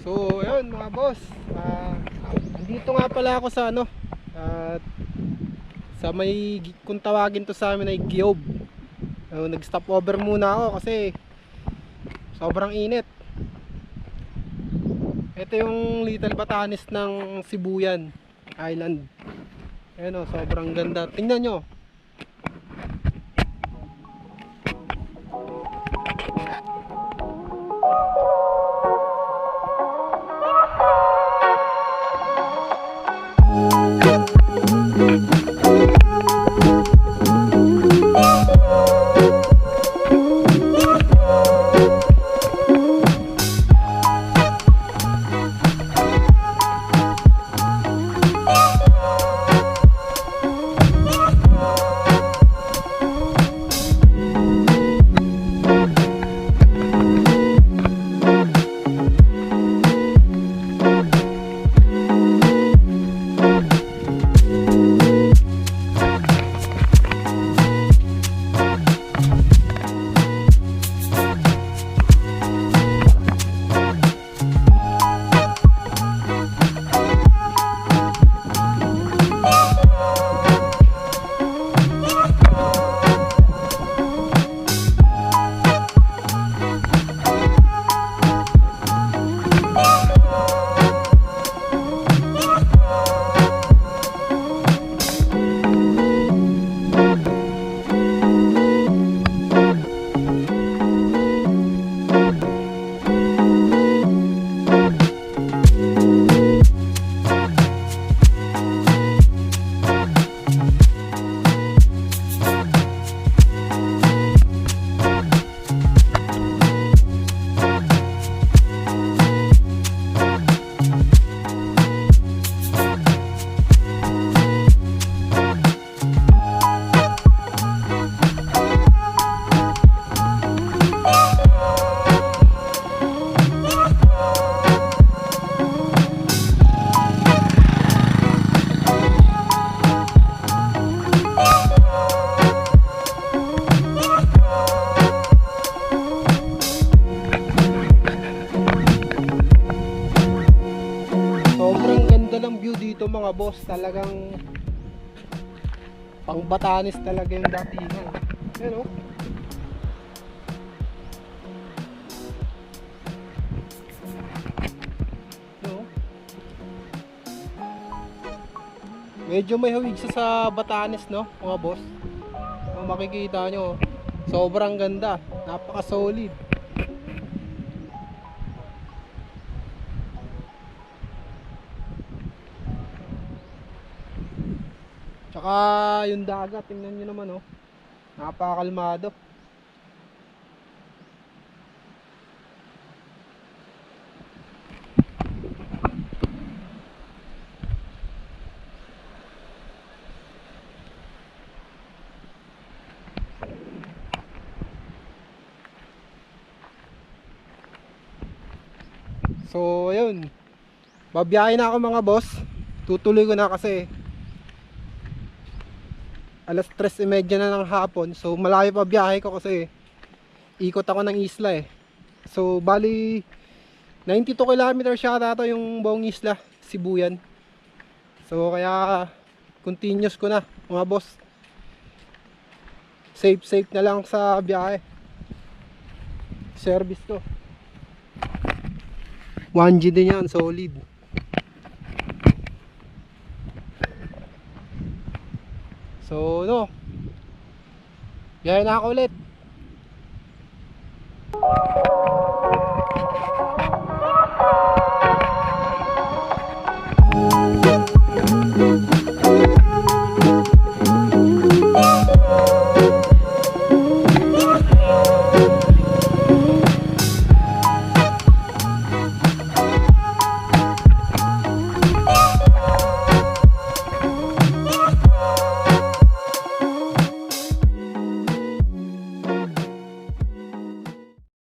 So, ayun mga boss. Ah, andito nga pala ako sa ano, at sa may kung tawagin to sa amin ay Giob. Uh, nag-stop over muna ako kasi sobrang init. Ito yung Little Batanes ng Sibuyan Island. Ayun oh, sobrang ganda. Tingnan nyo. Dito mga boss. Talagang pang Batanes talaga yung datingan. Yan oh. Yan, oh. Medyo may hawig siya sa Batanes no, mga boss. Kung makikita nyo, sobrang ganda. Napaka solid. Tsaka yung dagat, tingnan nyo naman oh. Napakalmado. So, ayun. Babiyahe na ako mga boss. Tutuloy ko na kasi alas 3.30 na ng hapon. So malayo pa biyahe ko kasi ikot ako ng isla eh. So bali 92 kilometers siya dato yung buong isla, Sibuyan. So kaya continuous ko na mga boss. Safe safe na lang sa biyahe. Service to. 1G din yan, solid. So, no. Biyahe na ako ulit.